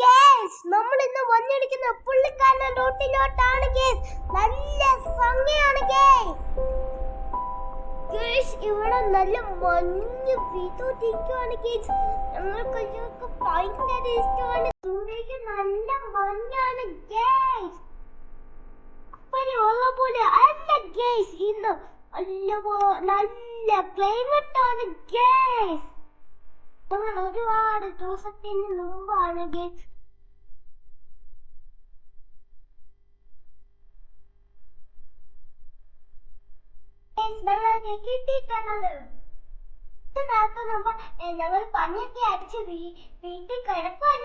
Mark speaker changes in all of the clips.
Speaker 1: Guys നമ്മൾ ഇന്ന് വന്നിരിക്കുന്ന പുള്ളിക്കാരൻ റോട്ടിലോട്ടാണ് ഗേസ് നല്ല ഭംഗിയാണ് ഗേസ് ഗേസ് ഇവിടെ നല്ല മഞ്ഞ് വീതോട്ടിരിക്കുവാണ് ഗേസ് ഞങ്ങൾക്ക് ഞങ്ങൾക്ക് ഭയങ്കര ഇഷ്ടമാണ്. ഇവിടേക്ക് നല്ല മഞ്ഞാണ് ഗേസ് ഉള്ള പോലെ അല്ല ഗേസ് ഇന്ന് നല്ല നല്ല ക്ലൈമറ്റ് ആണ് ഗേസ് നമ്മൾ ഒരുപാട് ദിവസത്തിന് മുമ്പാണ് നമ്മൾ ഞങ്ങൾ പണിയൊക്കെ അടിച്ച് വീട്ടിൽ കിടക്കുന്നത്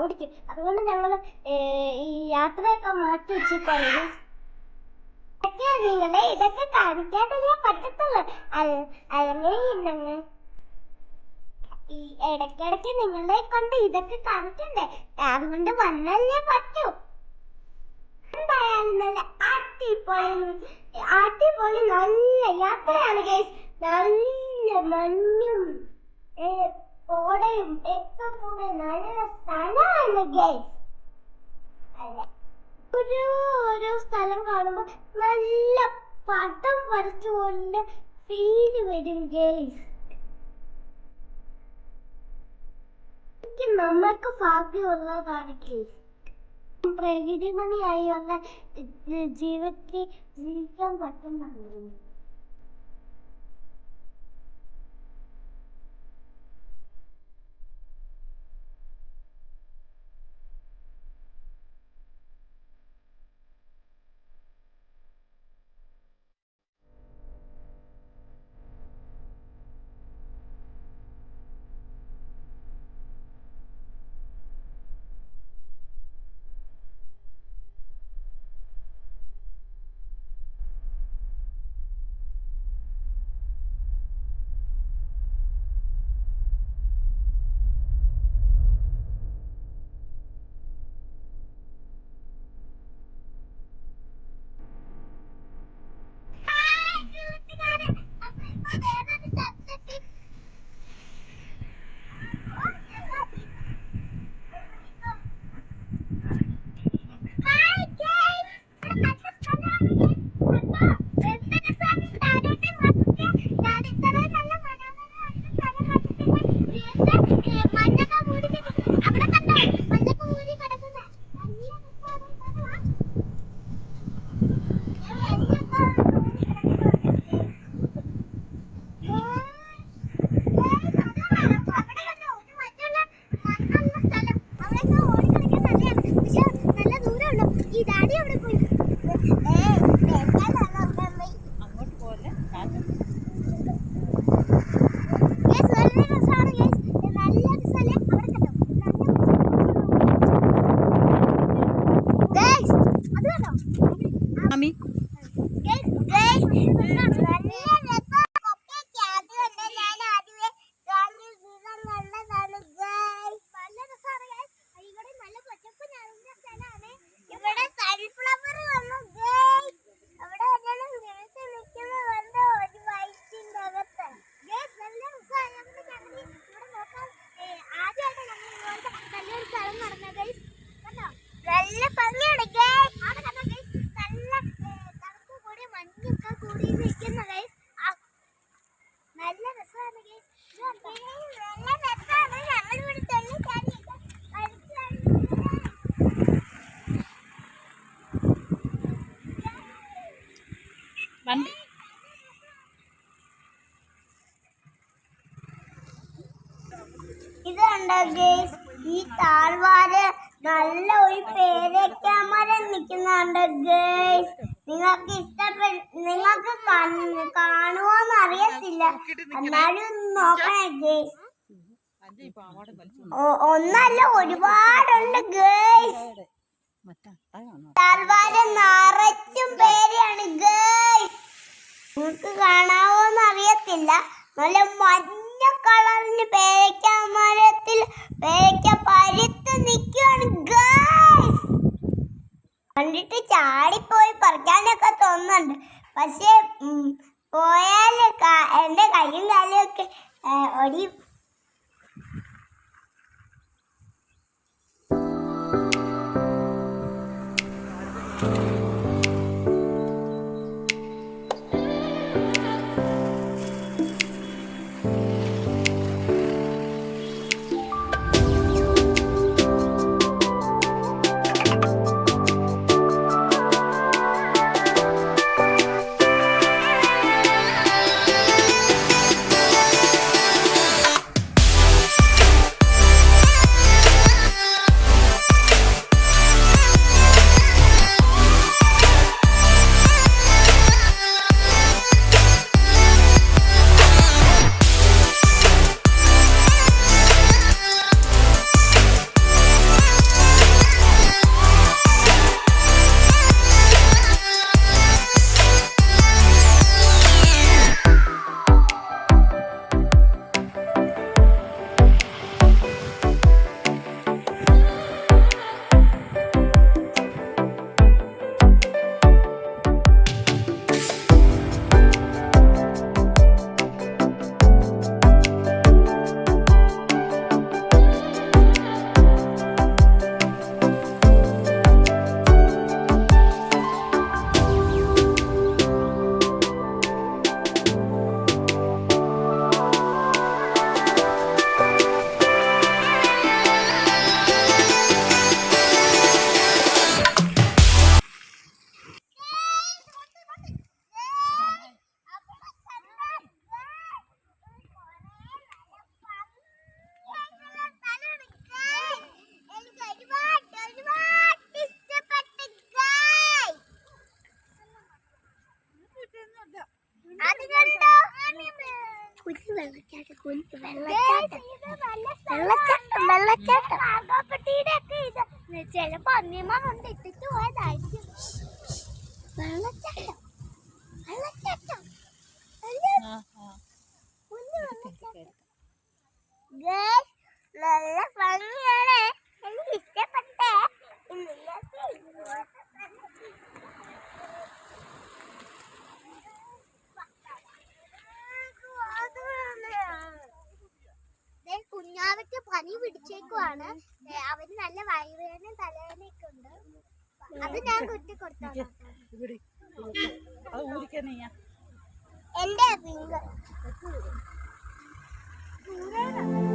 Speaker 1: ഓടിക്കും. അതുകൊണ്ട് ഞങ്ങൾ ഈ യാത്രയൊക്കെ മാറ്റി വെച്ചിട്ടാണ്. ഇതൊക്കെ നിങ്ങളെ ഇതൊക്കെ കാണിക്കാതെ പറ്റത്തുള്ളൂ. അല്ല- അല്ലെങ്കിൽ ഞങ്ങൾ ഈ ഇടയ്ക്കിടയ്ക്ക് നിങ്ങളെ കൊണ്ട് ഇതൊക്കെ കാണിക്കണ്ടേ? അതുകൊണ്ട് വന്നല്ലേ പറ്റൂ. എന്തായാലും നല്ല അടിപൊളി നല്ല യാത്രയാണ് ഗൈസ് നല്ല മഞ്ഞും കോടയും ഒക്കെ കൂടെ നല്ല സ്ഥലമാണ് ഗൈസ് ഓരോ സ്ഥലം കാണുമ്പോ നല്ല പടം വരച്ചുകൊണ്ട് ഫീൽ വരും ഗൈസ് നമ്മൾക്ക് ഭാഗ്യമുള്ളതാണ് പ്രകൃതി മണിയായി വന്ന ജീവിതത്തിൽ ജീവിക്കാൻ പറ്റുന്നുണ്ട് Daniel, കണ്ടോ ഗേസ് ഈ താഴ്വാര് നല്ല ഒരു പേരയ്ക്ക മരം നിൽക്കുന്നുണ്ട് ഗേസ് നിങ്ങൾക്ക് ഇഷ്ടപ്പെട്ട നിങ്ങൾക്ക് കാണുമോന്ന് അറിയത്തില്ല. എന്നാലും നോക്കണേ ഗേസ് ഒന്നല്ല ഒരുപാടുണ്ട് ഗേസ് താഴ്വാര് നിറച്ചും പേരെയാണ് ഗേസ് നിങ്ങൾക്ക് കാണാവോന്ന് അറിയത്തില്ല. നല്ല മഞ്ഞ
Speaker 2: കളറിന് പേരയ്ക്ക മരത്തിൽ പേരയ്ക്ക പരുത്ത് നിൽക്കുകയാണ്. കണ്ടിട്ട് ചാടിപ്പോയി പറിക്കാനൊക്കെ തോന്നുന്നുണ്ട്. പക്ഷേ പോയാൽ എന്റെ കയ്യും കാലും ഒക്കെ ഒടി ചിലപ്പോ അന്യമ്മ കൊണ്ട് ഇട്ടിട്ട് പോയതായിരിക്കും. വെള്ളച്ചാട്ടം. നല്ല വയറുവേദനയും തലവേദനയൊക്കെ ഉണ്ട്. അത് ഞാൻ കുട്ടി കൊടുത്തോളാം
Speaker 3: അത് ഊരിക്കാൻ
Speaker 2: എന്റെ പിങ്ക്
Speaker 3: അതിനെ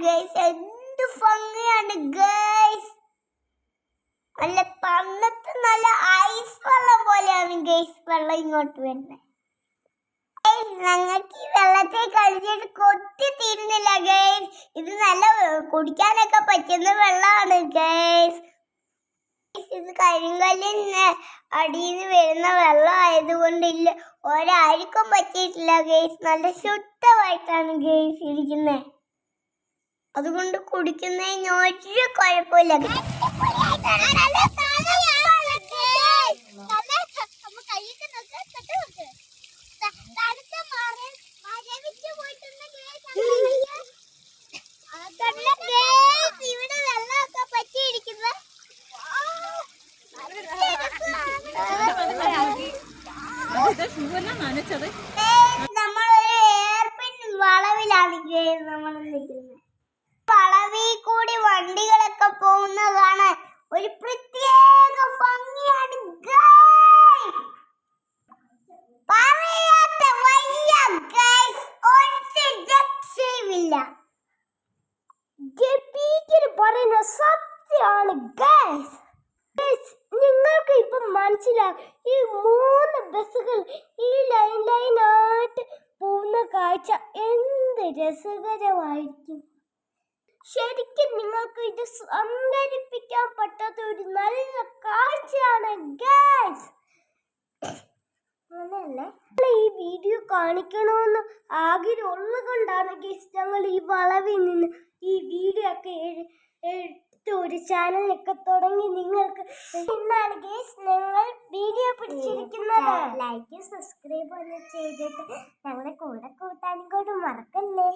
Speaker 1: ഗേൾസ് എന്ത് ഭംഗിയാണ് ഗേൾസ് നല്ല തണുത്ത് നല്ല ഐസ് വെള്ളം പോലെയാണ് ഗേൾസ് വെള്ളം ഇങ്ങോട്ട് വരുന്നത് ഞങ്ങൾക്ക് ഈ വെള്ളത്തെ കളിച്ചിട്ട് കൊത്തി തീരുന്നില്ല ഗേൾസ് ഇത് നല്ല കുടിക്കാനൊക്കെ പറ്റുന്ന വെള്ളമാണ് ഗേൾസ് ഇത് കരിങ്കല്ലിന് അടിയിൽ നിന്ന് വരുന്ന വെള്ളം ആയതുകൊണ്ട് ഇല്ല ഒരാർക്കും പറ്റിയിട്ടില്ല ഗേസ് നല്ല ശുദ്ധമായിട്ടാണ് ഗേസ് ഇരിക്കുന്നത് അതുകൊണ്ട് കുടിക്കുന്നതിന് ഒരു കുഴപ്പമില്ല.
Speaker 2: നനച്ചത്.
Speaker 1: ഗപ്പീക്കിന് പറയുന്ന സത്യമാണ് ഗൈസ് നിങ്ങൾക്ക് ഇപ്പം മനസ്സിലാകും ഈ മൂന്ന് ബസ്സുകൾ ഈ ലൈൻ ലൈനായിട്ട് പോകുന്ന കാഴ്ച എന്ത് രസകരമായിരിക്കും. ശരിക്കും നിങ്ങൾക്ക് ഇത് സംഘടിപ്പിക്കാൻ പറ്റാത്ത ഒരു നല്ല കാഴ്ചയാണ് ഗൈസ് അങ്ങനെയല്ലേ ഈ വീഡിയോ കാണിക്കണമെന്ന് ആഗ്രഹമുള്ളത് കൊണ്ടാണ് ഗസ്റ്റ് ഞങ്ങൾ ഈ വളവിൽ നിന്ന് ഈ വീഡിയോ ഒക്കെ എടുത്ത് ഒരു ചാനലൊക്കെ തുടങ്ങി നിങ്ങൾക്ക് ഇന്നാണ് ഗേസ് ഞങ്ങൾ വീഡിയോ പിടിച്ചിരിക്കുന്നത്. ലൈക്ക് സബ്സ്ക്രൈബ് ഒന്ന് ചെയ്തിട്ട് ഞങ്ങളെ കൂടെ കൂട്ടാനും കൂടെ മറക്കല്ലേ?